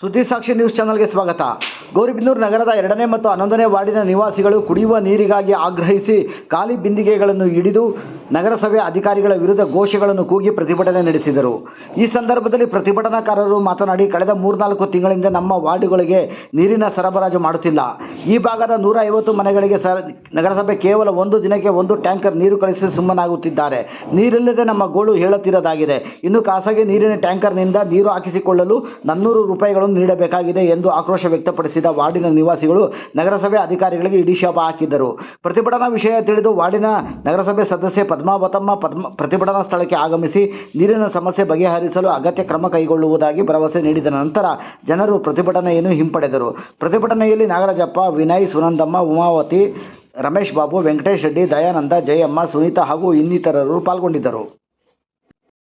ಸುದ್ದಿ ಸಾಕ್ಷಿ ನ್ಯೂಸ್ ಚಾನಲ್ಗೆ ಸ್ವಾಗತ ಗೌರಿಬಿದನೂರು ನಗರದ ಎರಡನೇ ಮತ್ತು ಹನ್ನೊಂದನೇ ವಾರ್ಡಿನ ನಿವಾಸಿಗಳು ಕುಡಿಯುವ ನೀರಿಗಾಗಿ ಆಗ್ರಹಿಸಿ ಖಾಲಿ ಬಿಂದಿಗೆಗಳನ್ನು ಹಿಡಿದು ನಗರಸಭೆ ಅಧಿಕಾರಿಗಳ ವಿರುದ್ಧ ಘೋಷಗಳನ್ನು ಕೂಗಿ ಪ್ರತಿಭಟನೆ ನಡೆಸಿದರು. ಈ ಸಂದರ್ಭದಲ್ಲಿ ಪ್ರತಿಭಟನಾಕಾರರು ಮಾತನಾಡಿ, ಕಳೆದ ಮೂರ್ನಾಲ್ಕು ತಿಂಗಳಿಂದ ನಮ್ಮ ವಾರ್ಡುಗಳಿಗೆ ನೀರಿನ ಸರಬರಾಜು ಮಾಡುತ್ತಿಲ್ಲ. ಈ ಭಾಗದ ನೂರ ಐವತ್ತು ಮನೆಗಳಿಗೆ ಸರ್, ನಗರಸಭೆ ಕೇವಲ ಒಂದು ದಿನಕ್ಕೆ ಒಂದು ಟ್ಯಾಂಕರ್ ನೀರು ಕಳಿಸಿ ಸುಮ್ಮನಾಗುತ್ತಿದ್ದಾರೆ. ನೀರಿಲ್ಲದೆ ನಮ್ಮ ಗೋಳು ಹೇಳುತ್ತಿರದಾಗಿದೆ. ಇನ್ನು ಖಾಸಗಿ ನೀರಿನ ಟ್ಯಾಂಕರ್ನಿಂದ ನೀರು ಹಾಕಿಸಿಕೊಳ್ಳಲು ನನ್ನೂರು ರೂಪಾಯಿಗಳನ್ನು ನೀಡಬೇಕಾಗಿದೆ ಎಂದು ಆಕ್ರೋಶ ವ್ಯಕ್ತಪಡಿಸಿದ ವಾರ್ಡಿನ ನಿವಾಸಿಗಳು ನಗರಸಭೆ ಅಧಿಕಾರಿಗಳಿಗೆ ಇಡೀ ಶಾಪ ಹಾಕಿದ್ದರು. ಪ್ರತಿಭಟನಾ ವಿಷಯ ತಿಳಿದು ವಾರ್ಡಿನ ನಗರಸಭೆ ಸದಸ್ಯೆ ಪದ್ಮಾವತಮ್ಮ ಪದ್ಮ, ಪ್ರತಿಭಟನಾ ಸ್ಥಳಕ್ಕೆ ಆಗಮಿಸಿ ನೀರಿನ ಸಮಸ್ಯೆ ಬಗೆಹರಿಸಲು ಅಗತ್ಯ ಕ್ರಮ ಕೈಗೊಳ್ಳುವುದಾಗಿ ಭರವಸೆ ನೀಡಿದ ನಂತರ ಜನರು ಪ್ರತಿಭಟನೆಯನ್ನು ಹಿಂಪಡೆದರು. ಪ್ರತಿಭಟನೆಯಲ್ಲಿ ನಾಗರಾಜಪ್ಪ, ವಿನಯ್ ಸುನಂದಮ್ಮ, ಉಮಾವತಿ, ರಮೇಶ್ ಬಾಬು, ವೆಂಕಟೇಶ್ ರೆಡ್ಡಿ, ದಯಾನಂದ, ಜಯಮ್ಮ, ಸುನೀತಾ ಹಾಗೂ ಇನ್ನಿತರರು ಪಾಲ್ಗೊಂಡಿದ್ದರು.